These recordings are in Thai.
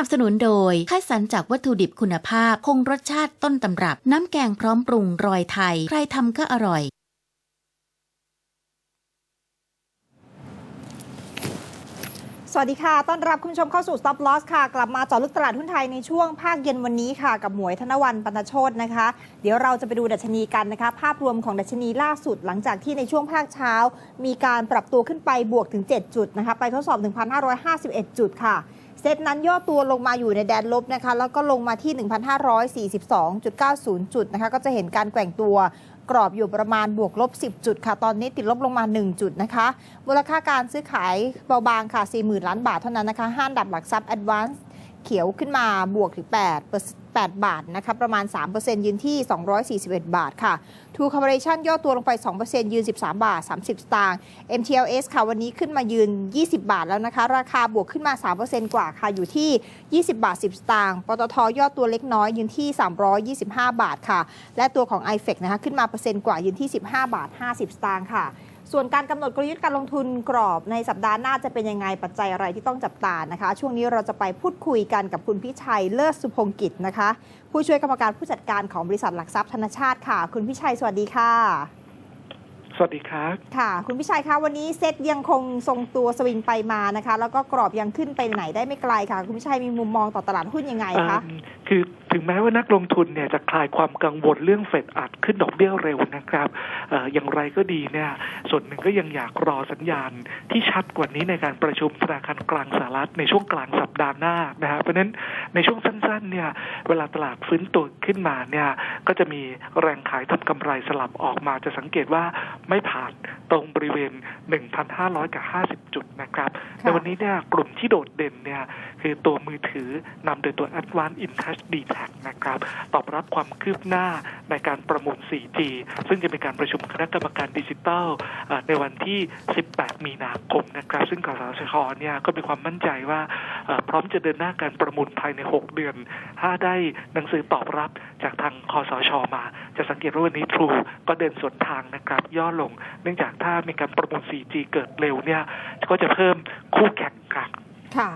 นับสนุนโดยคัดสรรจากวัตถุดิบคุณภาพ คงรสชาติต้นตำรับ น้ำแกงพร้อมปรุงรอยไทย ใครทำก็อร่อย สวัสดีค่ะ ต้อนรับคุณผู้ชมเข้าสู่ Stop Loss ค่ะ กลับมาเจาะลึกตลาดหุ้นไทยในช่วงภาคเย็นวันนี้ค่ะ กับหมวยธนวันปันโชตนะคะ เดี๋ยวเราจะไปดูดัชนีกันนะคะ ภาพรวมของดัชนีล่าสุดหลังจากที่ในช่วงภาคเช้า มีการปรับตัวขึ้นไปบวกถึง 7 จุดนะคะ ไปทดสอบ 1,551 จุดค่ะ เซตนั้นย่อตัวลงมาอยู่ในแดนลบนะคะ แล้วก็ลงมาที่ 1,542.90 จุดนะคะ ก็จะเห็นการแกว่งตัวกรอบอยู่ประมาณบวกลบ 10 จุดค่ะ ตอนนี้ติดลบลงมา 1 จุดนะคะ มูลค่าการซื้อขายเบาบางค่ะ 40,000 ล้านบาทเท่านั้นนะคะ ห้านดับหลักทรัพย์ Advance เขียวขึ้นมาบวกถึง8 8 บาทนะคะประมาณ 3%ยืนที่ 241 บาทค่ะ True Corporation ย่อตัวลงไป 2%ยืน 13 บาท 30 สตางค์ MTLS ค่ะวันนี้ขึ้นมายืน 20 บาทแล้วนะคะ ราคาบวกขึ้นมา 3%กว่าค่ะอยู่ที่ 20 บาท 10 สตางค์ปตทย่อตัวเล็กน้อยยืนที่ 325 บาทค่ะ และตัวของ i f e c นะคะขึ้นมาเปอร์เซ็นต์กว่ายืนที่ 15 บาท 50 สตางค์ค่ะ ส่วนการกำหนดกลยุทธ์การลงทุนกรอบในสัปดาห์หน้าจะเป็นยังไงปัจจัยอะไรที่ต้องจับตานะคะ ช่วงนี้เราจะไปพูดคุยกันกับคุณพิชัยเลิศสุพงกิจนะคะ ผู้ช่วยกรรมการผู้จัดการของบริษัทหลักทรัพย์ธนชาติค่ะ คุณพิชัยสวัสดีค่ะ สวัสดีครับค่ะ คุณพิชัยคะวันนี้เซ็ตยังคงทรงตัวสวิงไปมานะคะ แล้วก็กรอบยังขึ้นไปไหนได้ไม่ไกลค่ะ คุณพิชัยมีมุมมองต่อตลาดหุ้นยังไงคะอืมคือ ถึงแม้ว่านักลงทุนเนี่ยจะคลายความกังวลเรื่องเฟดอาจขึ้นดอกเบี้ยเร็วนะครับเอออย่างไรก็ดีเนี่ยส่วนหนึ่งก็ยังอยากรอสัญญาณที่ชัดกว่านี้ในการประชุมธนาคารกลางสหรัฐในช่วงกลางสัปดาห์หน้านะฮะเพราะฉะนั้นในช่วงสั้นๆเนี่ยเวลาตลาดฟื้นตัวขึ้นมาเนี่ยก็จะมีแรงขายทำกำไรสลับออกมาจะสังเกตว่าไม่ผ่านตรงบริเวณ 1,500 กับ 50 จุดนะครับค่ะในวันนี้เนี่ยกลุ่มที่โดดเด่นเนี่ยคือตัวมือถือนำโดยตัว Advanced In Touch d t a c นะครับตอบรับความคืบหน้าในการประมูล 4G ซึ่งจะเป็นการประชุมคณะกรรมการดิจิทัลในวันที่ 18 มีนาคมนะครับ ซึ่งกสชเนี่ยก็มีความมั่นใจว่าพร้อมจะเดินหน้าการประมูลภายใน 6 เดือน ถ้าได้หนังสือตอบรับจากทางคอสชมา จะสังเกตว่าวันนี้ True ก็เดินสวนทางนะครับ ย่อลง เนื่องจากถ้ามีการประมูล 4G เกิดเร็วเนี่ยก็จะเพิ่มคู่แข่งครับค่ะ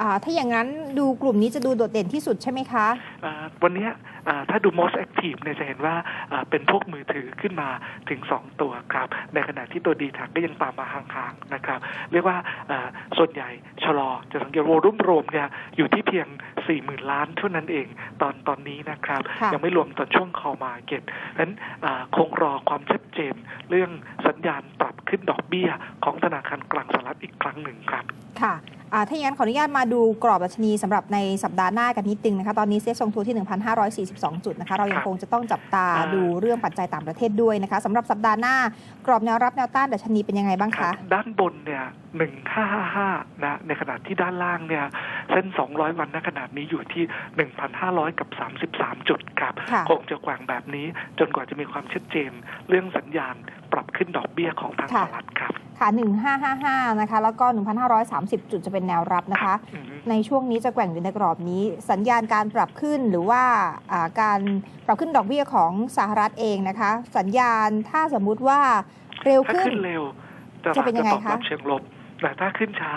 อ่าถ้าอย่างนั้นดูกลุ่มนี้จะดูโดดเด่นที่สุดใช่ไหมคะอ่าวันเนี้ยอ่าถ้าดู most active เนี่ยจะเห็นว่าอ่าเป็นพวกมือถือขึ้นมาถึง 2 ตัวครับ ในขณะที่ตัวดีทักก็ยังตามมาห่างๆนะครับ เรียกว่าอ่าส่วนใหญ่ชะลอจะสังเกตว่ารุ่มรวมเนี่ยอยู่ที่เพียง 40,000 ล้านเท่านั้นเองตอนตอนนี้นะครับค่ะยังไม่รวมตอนช่วง call market นั้นอ่าคงรอความชัดเจน เรื่องสัญญาณปรับขึ้นดอกเบี้ยของธนาคารกลางสหรัฐอีกครั้งหนึ่งครับ ค่ะอ่าถ้าอย่างนั้นขออนุญาตมาดูกรอบดัชนีสำหรับในสัปดาห์หน้ากันนิดนึงนะคะ ตอนนี้เซ็ตทรงตัวที่ 1,542 จุดนะคะ เรายังคงจะต้องจับตาอ่าดูเรื่องปัจจัยต่างประเทศด้วยนะคะสำหรับสัปดาห์หน้ากรอบแนวรับแนวต้านดัชนีเป็นยังไงบ้างครัคะบด้านบนเนี่ยหนึ่งห้าห้าห้านะ ในขณะที่ด้านล่างเนี่ย เส้นสองร้อยวันณขนาดนี้อยู่ที่หนึ่งพันห้าร้อยกับสามสิบสามจุดครับค่ะคงจะแกว่งแบบนี้จนกว่าจะมีความชัดเจน เรื่องสัญญาณปรับขึ้นดอกเบี้ยของทางสหรัฐครับ ค่ะ 1555 นะคะ แล้วก็ 1,530 จุดจะเป็นแนวรับนะคะอืมในช่วงนี้จะแกว่งอยู่ในกรอบนี้ สัญญาณการปรับขึ้นหรือว่าอ่าการปรับขึ้นดอกเบี้ยของสหรัฐเองนะคะ สัญญาณถ้าสมมุติว่าเร็วถ้าขึ้นขึ้นเร็วตจะลาดเป็นยัจะงไงตอบคะรับเชิงลบแต่ถ้าขึ้นช้า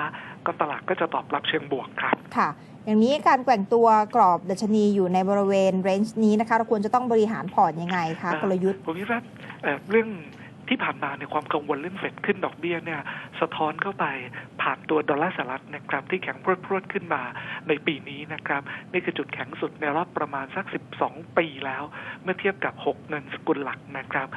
ก็ตลาดก็จะตอบรับเชิงบวกครับค่ะ อย่างนี้การแกว่งตัวกรอบดัชนีอยู่ในบริเวณเรนจ์นี้นะคะ เราควรจะต้องบริหารพอร์ตยังไงคะอ่ากลยุทธ์ผมคิดว่าเอ่อเรื่อง ที่ผ่านมาในความกังวลเรื่องเฟดขึ้นดอกเบี้ยเนี่ยสะท้อนเข้าไปผ่านตัวดอลลาร์สหรัฐนะครับที่แข็งพรวดๆขึ้นมาในปีนี้นะครับ นี่คือจุดแข็งสุดในรอบประมาณสัก 12 ปีแล้ว เมื่อเทียบกับ 6 เงินสกุลหลักนะครับ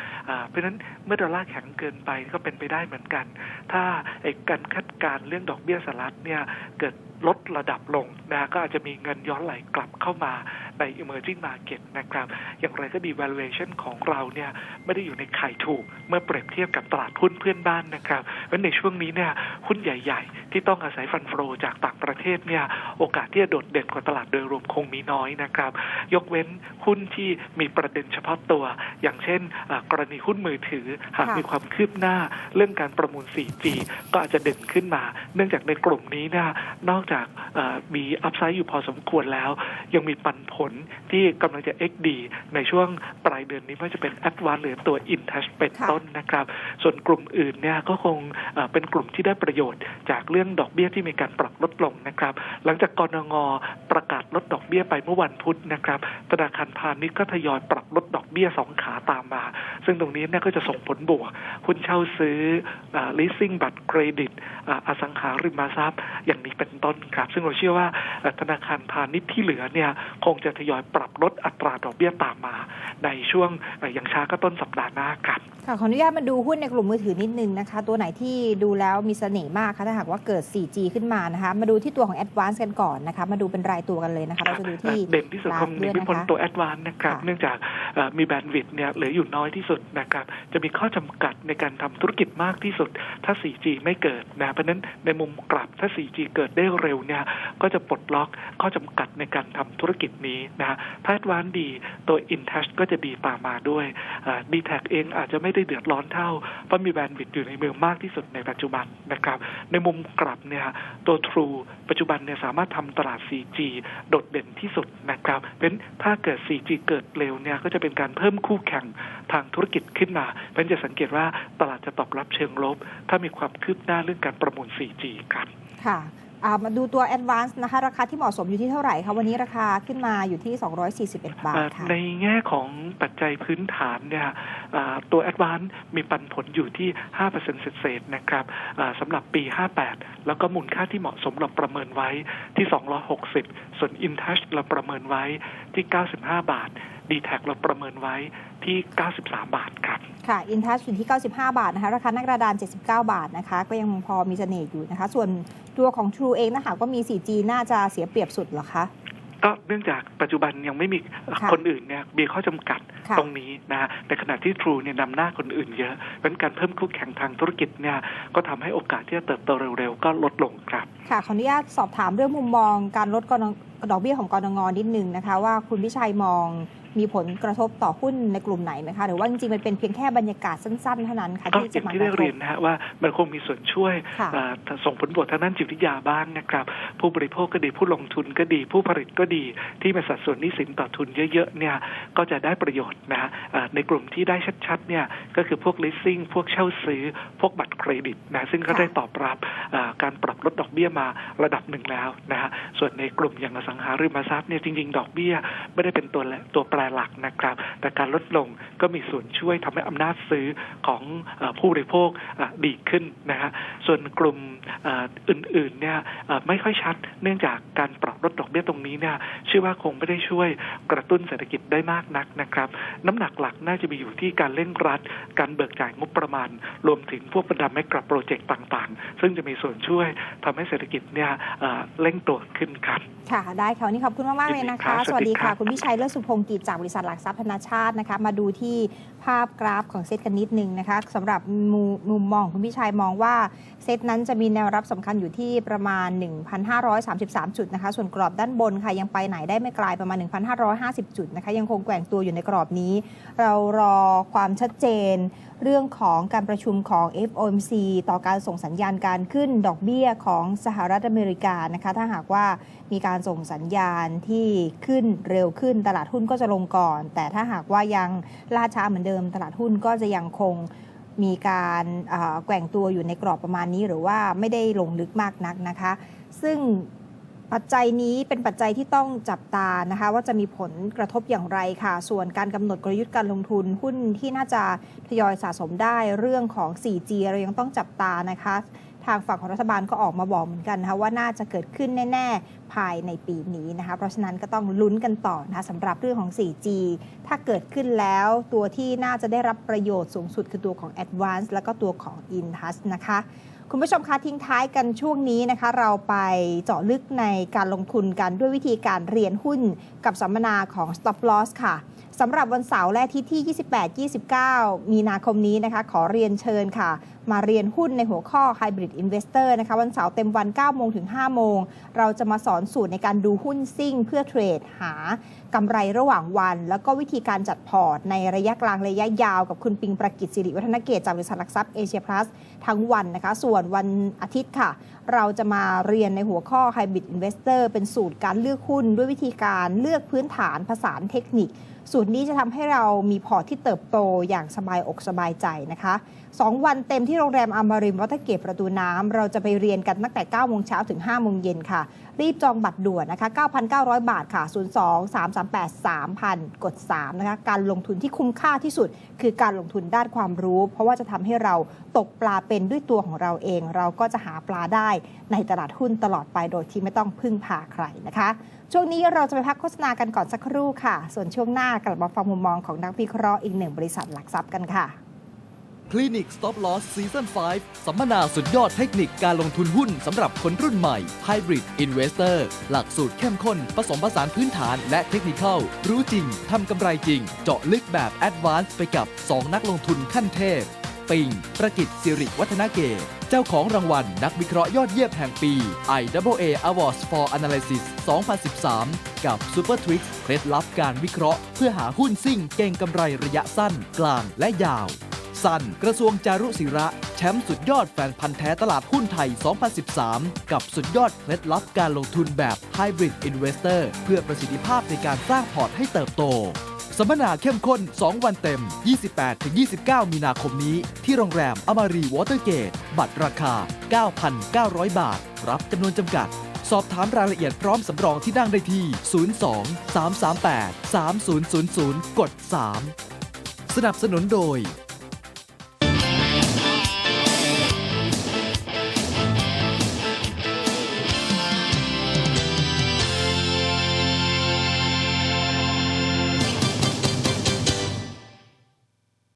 เพราะฉะนั้นเมื่อดอลลาร์แข็งเกินไปก็เป็นไปได้เหมือนกัน ถ้าไอ้การคาดการเรื่องดอกเบี้ยสหรัฐเนี่ยเกิดลดระดับลงนะก็อาจจะมีเงินย้อนไหลกลับเข้ามา ใน emerging market นะครับ อย่างไรก็ดี valuation ของเราเนี่ยไม่ได้อยู่ในไข่ถูก เมื่อเปรียบเทียบกับตลาดหุ้นเพื่อนบ้านนะครับเพราะฉะนั้นในช่วงนี้เนี่ยหุ้นใหญ่ ๆ ที่ต้องอาศัยฟันโฟจากต่างประเทศเนี่ยโอกาสที่จะโดดเด่นกว่าตลาดโดยรวมคงมีน้อยนะครับ ยกเว้นหุ้นที่มีประเด็นเฉพาะตัว อย่างเช่นอ่ากรณีหุ้นมือถือหากค่ะมีความคืบหน้าเรื่องการประมูล 4G ก็อาจจะเด่นขึ้นมา เนื่องจากในกลุ่มนี้เนี่ยนอกจากเอ่อมีอัพไซด์อยู่พอสมควรแล้ว ยังมีปันผลที่กำลังจะ XD ในช่วงปลายเดือนนี้ไม่ว่าจะเป็น a d v a n c e หรือตัว InTouch เป็นค่ะต้นนะครับ ส่วนกลุ่มอื่นเนี่ยก็คงเอ่อเป็นกลุ่มที่ได้ประโยชน์จากเรื่องรื่องดอกเบี้ยที่มีการปรับลดลงนะครับ หลังจากกรงงประกาศ ลดดอกเบี้ยไปเมื่อวันพุธนะครับธนาคารพาณิชย์ก็ทยอยปรับลดดอกเบี้ยสองขาตามมา ซึ่งตรงนี้เนี่ยก็จะส่งผลบวกหุ้นเช่าซื้อ leasing บัตรเครดิตอสังหาริมทรัพย์ อย่างนี้เป็นต้นครับ ซึ่งเราเชื่อว่าธนาคารพาณิชย์ที่เหลือเนี่ยคงจะทยอยปรับลดอัตราดอกเบี้ยตามมา ในช่วงเอ่ออย่างช้าก็ต้นสัปดาห์หน้าครับค่ะขออนุญาตมาดูหุ้นในกลุ่มมือถือนิดนึงนะคะ ตัวไหนที่ดูแล้วมีเสน่ห์มากคะถ้าหากว่าเกิด 4G ขึ้นมานะคะ มาดูที่ตัวของ Advance กันก่อนนะคะ มาดูเป็นรายตัวกันเลยนะคะเราจะดูที่เด่นที่สุดกราคฟงหด้นีวยไม่นะพ้นคะตัวแอดวานนะครับค่ะเนื่องจากเอ่อมีแบนด์วิดต์เนี่ยเหลืออยู่น้อยที่สุดนะครับ จะมีข้อจำกัดในการทำธุรกิจมากที่สุด ถ้า 4G ไม่เกิดนะ เพราะฉะนั้นในมุมกลับถ้า 4G เกิดได้เร็วเนี่ยก็จะปลดล็อกข้อจำกัดในการทำธุรกิจนี้นะฮะถ้าแอดวานดีตัว InTouch ก็จะดีตามมาด้วยดีแท็เองอาจจะไม่ได้เดือดร้อนเท่าเพราะมีแบนด์วิดต์อยู่ในเมืองมากที่สุดในปัจจุบันนะครับ ในมุมกลับเนี่ยตัว True ปัจจุบันเนี่ยสามารถทำตลาด 4G โดดเด่นที่สุดนะครับเพราะฉะนั้นถ้าเกิด 4G เกิดเร็วเนี่ยก็จะเป็นการเพิ่มคู่แข่งทางธุรกิจขึ้นมาเพราะฉะนั้นจะสังเกตว่าตลาดจะตอบรับเชิงลบ ถ้ามีความคืบหน้าเรื่องการประมูล 4G ครับค่ะ มาดูตัว Advance นะคะ ราคาที่เหมาะสมอยู่ที่เท่าไหร่คะวันนี้ราคาขึ้นมาอยู่ที่ 241 บาทค่ะในแง่ของปัจจัยพื้นฐานเนี่ยตัว a d v a n c e มีปันผลอยู่ที่ 5%เศษๆนะครับสำหรับปี 58 แล้วก็มูลค่าที่เหมาะสมเราประเมินไว้ที่ 260 ส่วน InTouch เราประเมินไว้ที่ 95 บาท d t แทเราประเมินไว้ที่ 93 บาทครับ ค่ะ InTouch อยู่ที่ 95 บาทนะคะ ราคาหน้ากระดาน 79 บาทนะคะ ก็ยังพอมีเสน่ห์อยู่นะคะ ส่วนตัวของ True เองนะคะก็มี 4G น่าจะเสียเปรียบสุดเหรอคะก็เนื่องจากปัจจุบันยังไม่มีค่ะคนอื่นเนี่ยมีข้อจำกัดค่ะตรงนี้นะฮะในขณะที่ True เนี่ยนำหน้าคนอื่นเยอะเพราะฉะนั้นการเพิ่มคู่แข่งทางธุรกิจเนี่ยก็ทำให้โอกาสที่จะเติบโตเร็วๆ ก็ลดลงครับ ค่ะ ขออนุญาตสอบถามเรื่องมุมมองการลดกนดอกเบี้ยของกรงงนิดนึงนะคะ ว่าคุณพิชัยมอง มีผลกระทบต่อหุ้นในกลุ่มไหนไหมคะหรือว่าจริงๆมันเป็นเพียงแค่บรรยากาศสั้นๆเท่านั้นค่ะก็ที่อจะย่างมากที่ระได้ทบเรียนนะฮะว่ามันคงมีส่วนช่วยค่ะเอ่อส่งผลบวกทางด้านจิตวิทยาบ้างนะครับ ผู้บริโภคก็ดีผู้ลงทุนก็ดี ผู้ผลิตก็ดีที่มีสัดส่วนหนี้สินต่อทุนเยอะๆเนี่ยก็จะได้ประโยชน์นะฮะเอ่อในกลุ่มที่ได้ชัดๆเนี่ยก็คือพวก leasing พวกเช่าซื้อ พวกบัตรเครดิตนะซึ่งก็ค่ะได้ตอบรับเอ่อการปรับลดดอกเบี้ยมาระดับหนึ่งแล้วนะฮะส่วนในกลุ่มอย่างอสังหาริมทรัพย์เนี่ยจริง ๆ ดอกเบี้ยไม่ได้เป็นตัวแหละตัวแปรหลักนะครับ แต่การลดลงก็มีส่วนช่วยทำให้อำนาจซื้อของเออผู้บริโภคเอ่อดีขึ้นนะฮะส่วนกลุ่มเอ่ออื่นๆเนี่ยเอ่อไม่ค่อยชัด เนื่องจากการปรับลดดอกเบี้ยตรงนี้เนี่ยเชื่อว่าคงไม่ได้ช่วยกระตุ้นเศรษฐกิจได้มากนักนะครับ น้ำหนักหลักน่าจะมีอยู่ที่การเร่งรัด การเบิกจ่ายงบประมาณ รวมถึงพวกบรรดาแมกราโปรเจกต์ต่างๆ ซึ่งจะมีส่วนช่วยทำให้เศรษฐกิจเนี่ยเอ่อเร่งตัวขึ้นครับค่ะได้ค่ะวันนี้ขอบคุณมากๆเลยนะคะยินดีครับสวัสดีค่ะสวัสดีครับคุณพิชัยเลิศสุพงศ์กิจจากบริษัทหลักทรัพย์ธนาชาตินะคะ มาดูที่ภาพกราฟของเซตกันนิดนึงนะคะสำหรับมุมมุมองคุณพิชัยมองว่าเซตนั้นจะมีแนวรับสำคัญอยู่ที่ประมาณ 1,533 จุดนะคะ ส่วนกรอบด้านบนค่ะยังไปไหนได้ไม่ไกลประมาณ 1,550 จุดนะคะ ยังคงแกว่งตัวอยู่ในกรอบนี้ เรารอความชัดเจนเรื่องของการประชุมของ FOMC ต่อการส่งสัญญาณการขึ้นดอกเบี้ยของสหรัฐอเมริกานะคะ ถ้าหากว่ามีการส่งสัญญาณที่ขึ้นเร็วขึ้นตลาดหุ้นก็จะลงก่อน แต่ถ้าหากว่ายังล่าช้าเหมือนเดิม ตลาดหุ้นก็จะยังคงมีการแกว่งตัวอยู่ในกรอบประมาณนี้ หรือว่าไม่ได้ลงลึกมากนักนะคะ ซึ่งปัจจัยนี้เป็นปัจจัยที่ต้องจับตานะคะ ว่าจะมีผลกระทบอย่างไรค่ะ ส่วนการกำหนดกลยุทธ์การลงทุนหุ้นที่น่าจะทยอยสะสมได้เรื่องของ 4G เรายังต้องจับตานะคะ ทางฝั่งของรัฐบาลก็ออกมาบอกเหมือนกันนะคะว่าน่าจะเกิดขึ้นแน่ ๆ ภายในปีนี้นะคะ เพราะฉะนั้นก็ต้องลุ้นกันต่อนะคะสำหรับเรื่องของ 4G ถ้าเกิดขึ้นแล้วตัวที่น่าจะได้รับประโยชน์สูงสุดคือตัวของ Advance แล้วก็ตัวของ Intouch นะคะคุณผู้ชมคะทิ้งท้ายกันช่วงนี้นะคะ เราไปเจาะลึกในการลงทุนกันด้วยวิธีการเรียนหุ้นกับสัมมนาของ Stop Loss ค่ะ สำหรับวันเสาร์และอาทิตย์ที่ 28-29 มีนาคมนี้นะคะ ขอเรียนเชิญค่ะ มาเรียนหุ้นในหัวข้อ Hybrid Investor นะคะ วันเสาร์เต็มวัน 9 โมงถึง 5 โมง เราจะมาสอนสูตรในการดูหุ้นซิ่ง เพื่อเทรดหากำไรระหว่างวัน แล้วก็วิธีการจัดพอร์ต ในระยะกลางระยะยาวกับคุณปิงประกิจสิริวัฒนเกตจากบริษัทหลักทรัพย์เอเชียพลัสทั้งวันนะคะ ส่วนวันอาทิตย์ค่ะ เราจะมาเรียนในหัวข้อ Hybrid Investor เป็นสูตรการเลือกหุ้นด้วยวิธีการเลือกพื้นฐานผสานเทคนิค ส่วนนี้จะทำให้เรามีพอร์ตที่เติบโตอย่างสบายอกสบายใจนะคะ 2 วันเต็มที่โรงแรมอมริมวัฒเกตประตูน้ำเราจะไปเรียนกันตั้งแต่9โมงเช้าถึง5โมงเย็นค่ะรีบจองบัตรด่วนนะคะ 9,900 บาทค่ะ 02 338 3000 กด 3 นะคะ การลงทุนที่คุ้มค่าที่สุด คือการลงทุนด้านความรู้ เพราะว่าจะทำให้เราตกปลาเป็นด้วยตัวของเราเอง เราก็จะหาปลาได้ในตลาดหุ้นตลอดไปโดยที่ไม่ต้องพึ่งพาใครนะคะ ช่วงนี้เราจะไปพักโฆษณากันก่อนสักครู่ค่ะ ส่วนช่วงหน้ากลับมาฟังมุมมองของนักวิเคราะห์อีกหนึ่งบริษัทหลักทรัพย์กันค่ะ คลินิก Stop Loss Season 5 สัมมนาสุดยอดเทคนิคการลงทุนหุ้นสำหรับคนรุ่นใหม่ Hybrid Investor หลักสูตรเข้มข้น ผสมผสานพื้นฐานและเทคนิครู้จริง ทำกำไรจริง เจาะลึกแบบ Advanced ไปกับ 2 นักลงทุนขั้นเทพ ปิงประกิตสิริวัฒนเกตเจ้าของรางวัลนักวิเคราะห์ยอดเยี่ยมแห่งปี IAA Awards for Analysis 2013กับ Super Tricks เคล็ดลับการวิเคราะห์ เพื่อหาหุ้นซิ่งเก่งกำไรระยะสั้น กลางและยาว สัน กระทรวงจารุศิระ แชมป์สุดยอดแฟนพันธ์แท้ตลาดหุ้นไทย 2013 กับสุดยอดเคล็ดลับการลงทุนแบบ Hybrid Investor เพื่อประสิทธิภาพในการสร้างพอร์ตให้เติบโตสัมมนาเข้มข้น 2 วันเต็ม 28-29 มีนาคมนี้ ที่โรงแรมอมารีวอเตอร์เกต บัตรราคา 9,900 บาท รับจำนวนจำกัด สอบถามรายละเอียดพร้อมสำรองที่นั่งได้ที่ 02 338 3000 กด 3 สนับสนุนโดย